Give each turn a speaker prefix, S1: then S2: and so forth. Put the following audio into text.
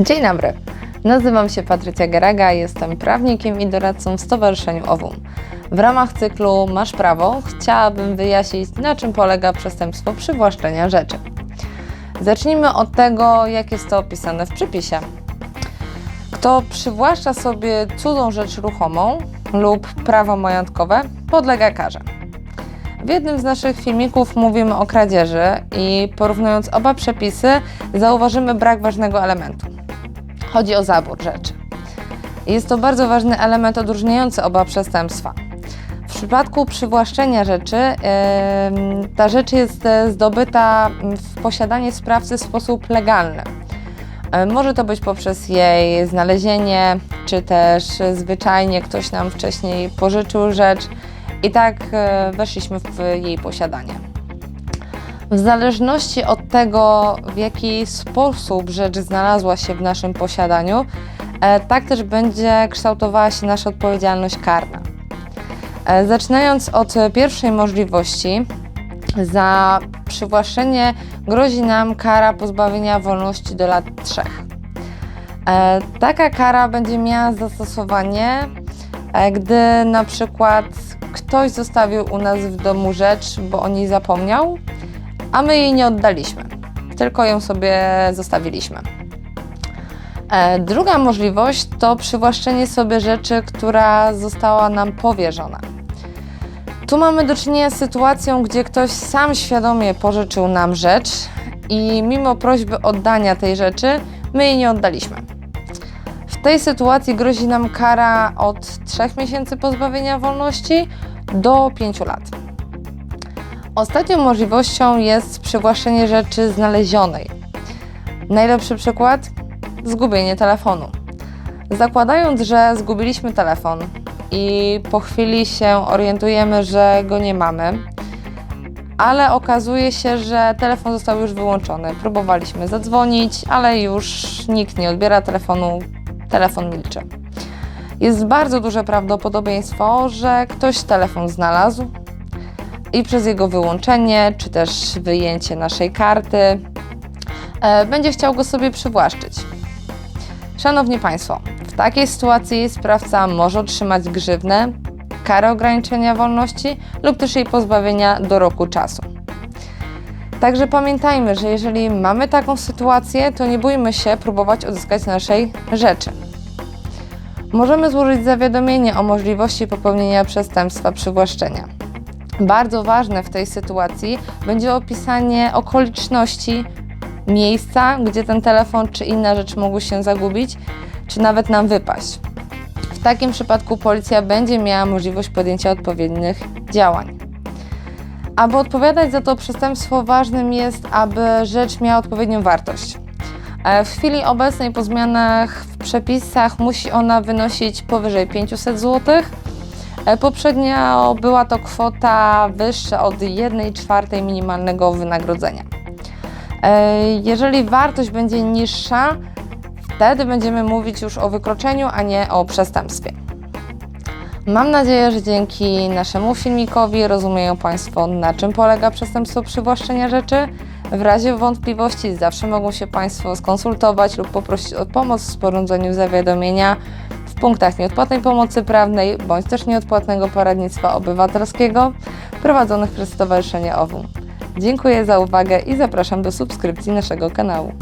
S1: Dzień dobry. Nazywam się Patrycja Geraga, jestem prawnikiem i doradcą w Stowarzyszeniu OWUM. W ramach cyklu Masz prawo chciałabym wyjaśnić, na czym polega przestępstwo przywłaszczenia rzeczy. Zacznijmy od tego, jak jest to opisane w przepisie. Kto przywłaszcza sobie cudzą rzecz ruchomą lub prawo majątkowe, podlega karze. W jednym z naszych filmików mówimy o kradzieży i porównując oba przepisy, zauważymy brak ważnego elementu. Chodzi o zabór rzeczy. Jest to bardzo ważny element odróżniający oba przestępstwa. W przypadku przywłaszczenia rzeczy, ta rzecz jest e, zdobyta w posiadanie sprawcy w sposób legalny. E, Może to być poprzez jej znalezienie, czy też zwyczajnie ktoś nam wcześniej pożyczył rzecz i tak e, weszliśmy w jej posiadanie. W zależności od tego, w jaki sposób rzecz znalazła się w naszym posiadaniu, e, tak też będzie kształtowała się nasza odpowiedzialność karna. E, Zaczynając od pierwszej możliwości, za przywłaszczenie grozi nam kara pozbawienia wolności do lat 3. E, Taka kara będzie miała zastosowanie, gdy na przykład ktoś zostawił u nas w domu rzecz, bo o niej zapomniał, a my jej nie oddaliśmy, tylko ją sobie zostawiliśmy. E, Druga możliwość to przywłaszczenie sobie rzeczy, która została nam powierzona. Tu mamy do czynienia z sytuacją, gdzie ktoś sam świadomie pożyczył nam rzecz i mimo prośby oddania tej rzeczy, my jej nie oddaliśmy. W tej sytuacji grozi nam kara od 3 miesięcy pozbawienia wolności do 5 lat. Ostatnią możliwością jest przywłaszczenie rzeczy znalezionej. Najlepszy przykład? Zgubienie telefonu. Zakładając, że zgubiliśmy telefon i po chwili się orientujemy, że go nie mamy, ale okazuje się, że telefon został już wyłączony. Próbowaliśmy zadzwonić, ale już nikt nie odbiera telefonu, telefon milczy. Jest bardzo duże prawdopodobieństwo, że ktoś telefon znalazł i przez jego wyłączenie, czy też wyjęcie naszej karty, e, będzie chciał go sobie przywłaszczyć. Szanowni Państwo, w takiej sytuacji sprawca może otrzymać grzywnę, karę ograniczenia wolności lub też jej pozbawienia do roku czasu. Także pamiętajmy, że jeżeli mamy taką sytuację, to nie bójmy się próbować odzyskać naszej rzeczy. Możemy złożyć zawiadomienie o możliwości popełnienia przestępstwa przywłaszczenia. Bardzo ważne w tej sytuacji będzie opisanie okoliczności miejsca, gdzie ten telefon czy inna rzecz mogły się zagubić, czy nawet nam wypaść. W takim przypadku policja będzie miała możliwość podjęcia odpowiednich działań. Aby odpowiadać za to przestępstwo, ważnym jest, aby rzecz miała odpowiednią wartość. E, W chwili obecnej po zmianach w przepisach musi ona wynosić powyżej 500 zł. E, Poprzednio była to kwota wyższa od 1 czwartej minimalnego wynagrodzenia. E, Jeżeli wartość będzie niższa, wtedy będziemy mówić już o wykroczeniu, a nie o przestępstwie. Mam nadzieję, że dzięki naszemu filmikowi rozumieją Państwo, na czym polega przestępstwo przywłaszczenia rzeczy. W razie wątpliwości zawsze mogą się Państwo skonsultować lub poprosić o pomoc w sporządzeniu zawiadomienia punktach nieodpłatnej pomocy prawnej bądź też nieodpłatnego poradnictwa obywatelskiego prowadzonych przez Stowarzyszenie OWU. Dziękuję za uwagę i zapraszam do subskrypcji naszego kanału.